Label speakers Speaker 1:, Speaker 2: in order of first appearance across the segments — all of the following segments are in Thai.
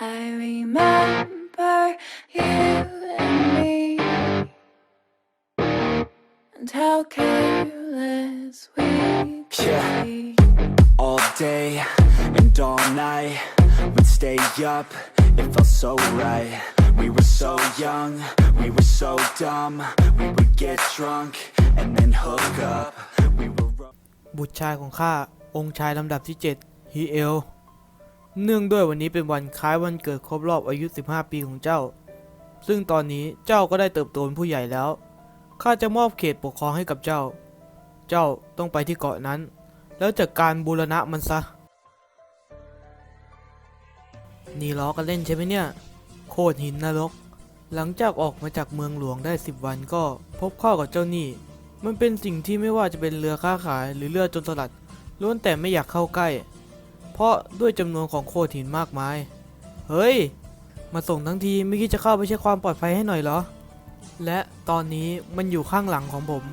Speaker 1: remember you and me and how careless we could
Speaker 2: Yeah.
Speaker 1: be.
Speaker 2: all day and all night. We'd stay up, it felt so right. We were so young, we were so dumb. We would get drunk and then hook up. We were.
Speaker 3: บุตรชายของข้าองค์ชายลำดับที่ 7ฮีเอล เนื่องด้วยวันนี้เป็นวันคล้ายวันเกิดครบรอบอายุ 15 ปีของเจ้า ซึ่งตอนนี้เจ้าก็ได้เติบโตเป็นผู้ใหญ่แล้ว ข้าจะมอบเขตปกครองให้กับเจ้า เจ้าต้องไปที่เกาะนั้น แล้วจัดการบูรณะมันซะ นี่ล้อกันเล่นใช่ไหมเนี่ย โคตรหินนรก หลังจากออกมาจากเมืองหลวงได้ 10 วันก็พบข้ากับเจ้าหนี้ มันเป็นสิ่งที่ไม่ว่าจะเป็นเรือค้าขายหรือเรือจนสลัดล้วนแต่ไม่อยากเข้าใกล้ เพราะด้วยจำนวนของโขดหินมากมาย เฮ้ย มาส่งทั้งทีไม่คิดจะเข้าไปเช็คความปลอดภัยให้หน่อยเหรอ และตอนนี้มันอยู่ข้างหลังของผม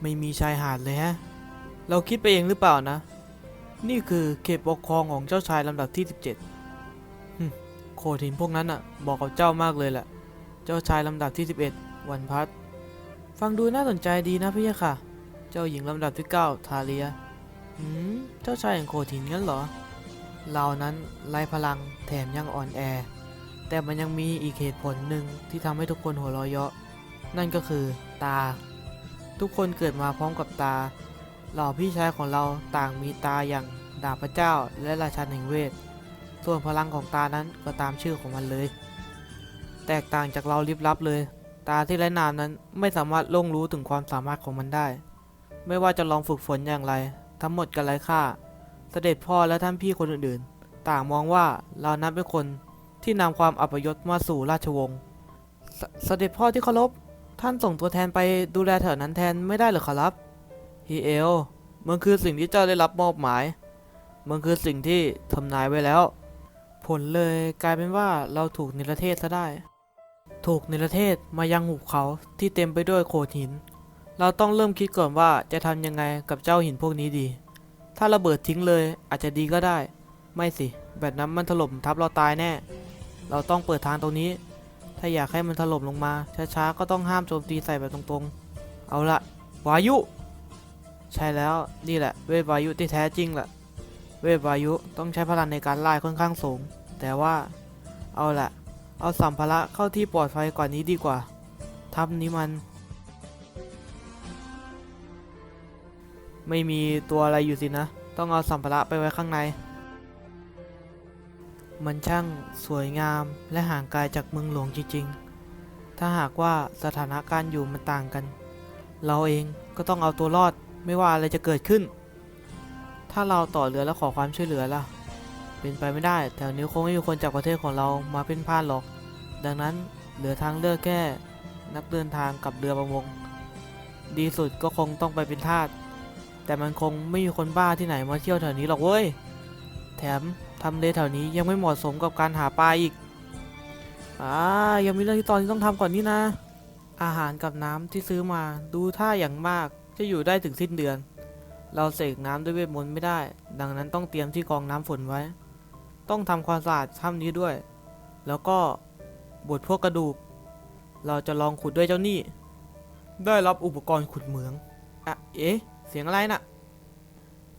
Speaker 3: ไม่มีชายหาดเลยฮะ เราคิดไปเองหรือเปล่านะ นี่คือเขตปกครองของเจ้าชายลำดับที่ 17หึโขดหินพวกนั้นอะ บอกกับเจ้ามากเลยแหละ เจ้าชายลำดับที่ 11 วันพัดฟังดูน่าสนใจดีนะพี่ค่ะ เจ้าหญิงลำดับที่ 9 ทาเลีย หืม เจ้าชายแห่งโคถินงั้นเหรอ เรานั้นไร้พลังแถมยังอ่อนแอ แต่มันยังมีอีกเหตุผลหนึ่งที่ทำให้ทุกคนหัวเราะเยาะ นั่นก็คือตา ทุกคนเกิดมาพร้อมกับตา เหล่าพี่ชายของเราต่างมีตาอย่างดาบพระเจ้าและราชันแห่งเวท ส่วนพลังของตานั้นก็ตามชื่อของมันเลย แตกต่างจากเราลิบลับเลย ตาที่ไร้นามนั้นไม่สามารถล่งรู้ถึงความสามารถของมันได้ ไม่ว่าจะลองฝึกฝนอย่างไร ทั้งหมดก็ไร้ค่า เสด็จพ่อและท่านพี่คนอื่นๆ ต่างมองว่าเรานั้นเป็นคนที่นำความอัปยศมาสู่ราชวงศ์เสเสด็จพ่อที่เคารพท่านส่งตัวแทนไปดูแลแถวนั้นแทนไม่ได้หรือขอรับฮีเอลมันคือสิ่งที่เจ้าได้รับมอบหมายมันคือสิ่งที่ทำนายไว้แล้ว ผลเลยกลายเป็นว่าเราถูกนิรเทศซะได้ ถูกในประเทศมายังหุบเขาที่เต็มไปด้วยโขดหิน เราต้องเริ่มคิดก่อนว่าจะทำยังไงกับเจ้าหินพวกนี้ดี ถ้าระเบิดทิ้งเลยอาจจะดีก็ได้ ไม่สิ แบบนั้นมันถล่มทับเราตายแน่ เราต้องเปิดทางตรงนี้ ถ้าอยากให้มันถล่มลงมาช้าๆก็ต้องห้ามโจมตีใส่แบบตรงๆ เอาละวายุ ใช่แล้วนี่แหละ เวทวายุที่แท้จริงแหละ เวทวายุต้องใช้พลังในการไล่ค่อนข้างสูง แต่ว่า เอาละเอาสัมภาระเข้าที่ปลอดภัยกว่านี้ดีกว่า ทับนี้มัน ไม่มีตัวอะไรอยู่สินะ ต้องเอาสัมภาระไปไว้ข้างใน มันช่างสวยงามและห่างไกลจากเมืองหลวงจริงๆ ถ้าหากว่าสถานการณ์อยู่มันต่างกัน เราเองก็ต้องเอาตัวรอดไม่ว่าอะไรจะเกิดขึ้น ถ้าเราต่อเรือแล้วขอความช่วยเหลือล่ะ เป็นไปไม่ได้ แถวนี้คงไม่มีคนจากประเทศของเรามาเป็นพาดหรอก ดังนั้นเหลือทางเลือกแค่นักเดินทางกับเรือประมง ดีสุดก็คงต้องไปเป็นทาส แต่มันคงไม่มีคนบ้าที่ไหนมาเที่ยวแถวนี้หรอกเว้ย แถมทำเลแถวนี้ยังไม่เหมาะสมกับการหาปลาอีก อ่า ยังมีเรื่องที่ตอนนี้ต้องทำก่อนนี่นะ อาหารกับน้ำที่ซื้อมาดูท่าอย่างมากจะอยู่ได้ถึงสิ้นเดือน เราเสกน้ำด้วยเวทมนต์ไม่ได้ ดังนั้นต้องเตรียมที่กองน้ำฝนไว้ ต้องทำความสะอาดถ้ำนี้ด้วย แล้วก็บดพวกกระดูก เราจะลองขุดด้วยเจ้านี่ ได้รับอุปกรณ์ขุดเหมืองอะเอ๊ะ เสียงอะไรน่ะ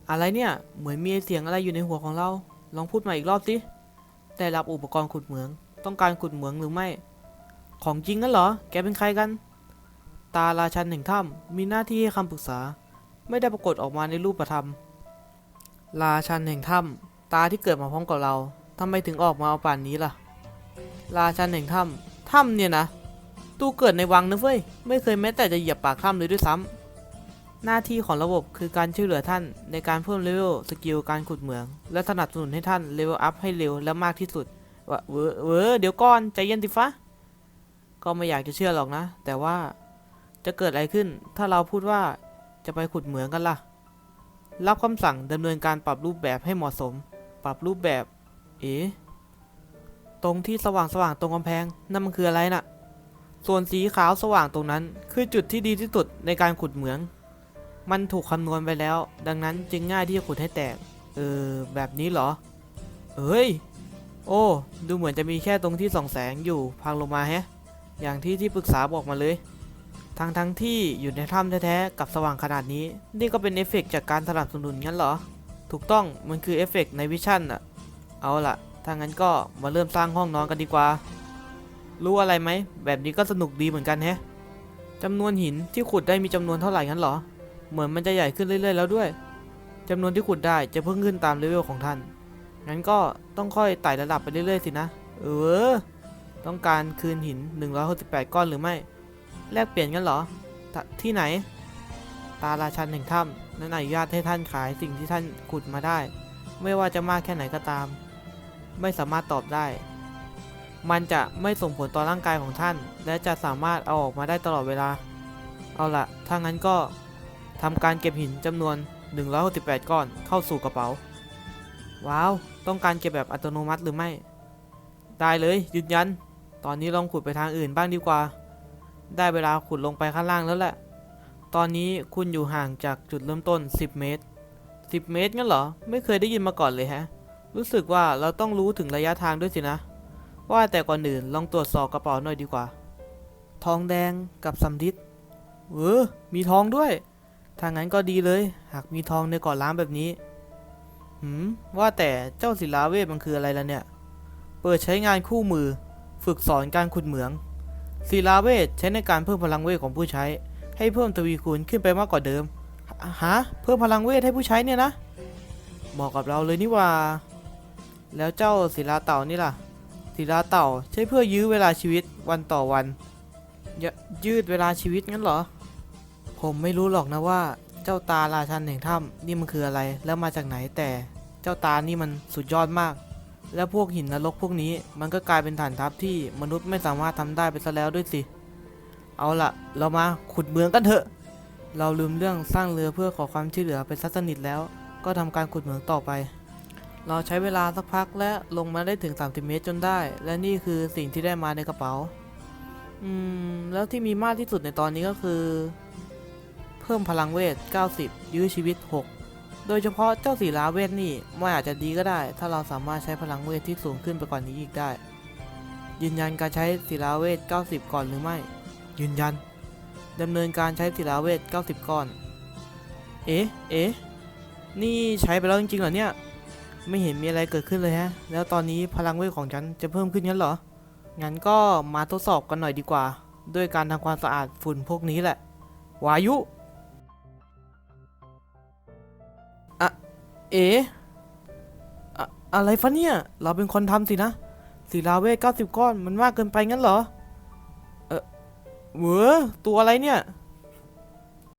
Speaker 3: อะไรเนี่ย เหมือนมีเสียงอะไรอยู่ในหัวของเรา ลองพูดใหมาอีกรอบสิ ได้รับอุปกรณ์ขุดเหมือง ต้องการขุดเหมืองหรือไม่ ของจริงงั้นเหรอ แกเป็นใครกัน ตาราชันแห่งถ้ำมีหน้าที่ให้คำปรึกษา ไม่ได้ปรากฏออกมาในรูปธรรม ราชันแห่งถ้ำตาที่เกิดมาพร้อมกับเราทำไมถึงออกมาเอาป่านนี้ล่ะ ราชันแห่งถ้ำถ้ำเนี่ยนะ ตู้เกิดในวังนะเฟ้ย ไม่เคยแม้แต่จะเหยียบปากถ้ำเลยด้วยซ้ำ หน้าที่ของระบบคือการช่วยเหลือท่านในการเพิ่มเลเวลสกิลการขุดเหมือง และสนับสนุนให้ท่านเลเวลอัพให้เร็วและมากที่สุดวะเวอเวอเดี๋ยวก่อนใจเย็นสิฟ้าก็ไม่อยากจะเชื่อหรอกนะ แต่ว่าจะเกิดอะไรขึ้น ถ้าเราพูดว่าจะไปขุดเหมืองกันล่ะ รับคำสั่งดำเนินการปรับรูปแบบให้เหมาะสม ปรับรูปแบบ เอ๋ตรงที่สว่างสว่างๆตรงกำแพงนั่นมันคืออะไรน่ะ ส่วนสีขาวสว่างตรงนั้น คือจุดที่ดีที่สุดในการขุดเหมือง มันถูกคำนวณไปแล้ว ดังนั้นจึงง่ายที่จะขุดให้แตก เออ แบบนี้เหรอเอ้ย โอ้ ดูเหมือนจะมีแค่ตรงที่ส่องแสงอยู่พังลงมาแฮะ อย่างที่ที่ปรึกษาบอกมาเลย ทั้งทั้งที่อยู่ในถ้ำแท้ๆ กับสว่างขนาดนี้ นี่ก็เป็นเอฟเฟกต์จากการสนับสนุนงั้นเหรอ ถูกต้อง มันคือเอฟเฟกต์ในวิชั่นอะเอาล่ะ ถ้างั้นก็มาเริ่มสร้างห้องนอนกันดีกว่า รู้อะไรไหม แบบนี้ก็สนุกดีเหมือนกันแฮะจำนวนหินที่ขุดได้มีจำนวนเท่าไหร่งั้นเหรอ เหมือนมันจะใหญ่ขึ้นเรื่อยๆแล้วด้วยจำนวนที่ขุดได้จะเพิ่มขึ้นตามเลเวลของท่าน งั้นก็ต้องค่อยไต่ระดับไปเรื่อยๆสินะ เออ ต้องการคืนหิน 168 ก้อนหรือไม่ แลกเปลี่ยนกันเหรอท,ที่ไหน ตาราชันแห่งถ้ำนั้นอนุญาตให้ท่านขายสิ่งที่ท่านขุดมาได้ ไม่ว่าจะมากแค่ไหนก็ตาม ไม่สามารถตอบได้ มันจะไม่ส่งผลต่อร่างกายของท่าน และจะสามารถเอาออกมาได้ตลอดเวลา เอาละถ้างั้นก็ ทำการเก็บหินจำนวน 168 ก้อนเข้าสู่กระเป๋า ว้าว ต้องการเก็บแบบอัตโนมัติหรือไม่ ได้เลยยืนยัน ตอนนี้ลองขุดไปทางอื่นบ้างดีกว่า ได้เวลาขุดลงไปข้างล่างแล้วแหละ ตอนนี้คุณอยู่ห่างจากจุดเริ่มต้น 10 เมตร 10 เมตรงั้นเหรอ ไม่เคยได้ยินมาก่อนเลยฮะ รู้สึกว่าเราต้องรู้ถึงระยะทางด้วยสินะ ว่าแต่ก่อนอื่นลองตรวจสอบกระเป๋าหน่อยดีกว่า ทองแดงกับสำริดเออมีทองด้วย ถ้างั้นก็ดีเลย หากมีทองในเกาะล้างแบบนี้ หืม ว่าแต่เจ้าศิลาเวทมันคืออะไรล่ะเนี่ย เปิดใช้งานคู่มือ ฝึกสอนการขุดเหมือง ศิลาเวทใช้ในการเพิ่มพลังเวทของผู้ใช้ ให้เพิ่มทวีคูณขึ้นไปมากกว่าเดิม ฮะ เพิ่มพลังเวทให้ผู้ใช้เนี่ยนะเหมาะกับเราเลยนี่ว่า แล้วเจ้าศิลาเต่านี่ล่ะ ศิลาเต่าใช้เพื่อยื้อเวลาชีวิตวันต่อวันยยืดเวลาชีวิตงั้นเหรอ ผมไม่รู้หรอกนะว่าเจ้าตาราชันแห่งถ้ำนี่มันคืออะไรแล้วมาจากไหนแต่เจ้าตานี่มันสุดยอดมาก แล้วพวกหินนรกพวกนี้มันก็กลายเป็นฐานทัพที่มนุษย์ไม่สามารถทำได้ไปซะแล้วด้วยสิ เอาละเรามาขุดเมืองกันเถอะ เราลืมเรื่องสร้างเรือเพื่อขอความช่วยเหลือไปซัสนิทแล้ว ก็ทำการขุดเหมืองต่อไป เราใช้เวลาสักพักและลงมาได้ถึง 30 เมตรจนได้ และนี่คือสิ่งที่ได้มาในกระเป๋า อืมแล้วที่มีมากที่สุดในตอนนี้ก็คือ พิ่มพลังเวท 90 ยื้อชีวิต 6 โดยเฉพาะเจ้าสีลาเวทนี่มันอาจจะดีก็ได้ ถ้าเราสามารถใช้พลังเวทที่สูงขึ้นไปกว่านนี้อีกได้ ยืนยันการใช้ศิลาเวท 90 ก่อนหรือไม่ ยืนยันดำเนินการใช้ศิลาเวท 90 ก้อน เอ๊ะ เอ๊ะ นี่ใช้ไปแล้วจริงๆเหรอเนี่ย ไม่เห็นมีอะไรเกิดขึ้นเลยฮะ แล้วตอนนี้พลังเวทของฉันจะเพิ่มขึ้นงั้นเหรอ งั้นก็มาทดสอบกันหน่อยดีกว่า ด้วยการทำความสะอาดฝุ่นพวกนี้แหละ วายุ เอ๋อะอะไรฟะเนี่ย เราเป็นคนทำสินะศิลาเวท90ก้อนมันมากเกินไปงั้นเหรอ เออเวอตัวอะไรเนี่ย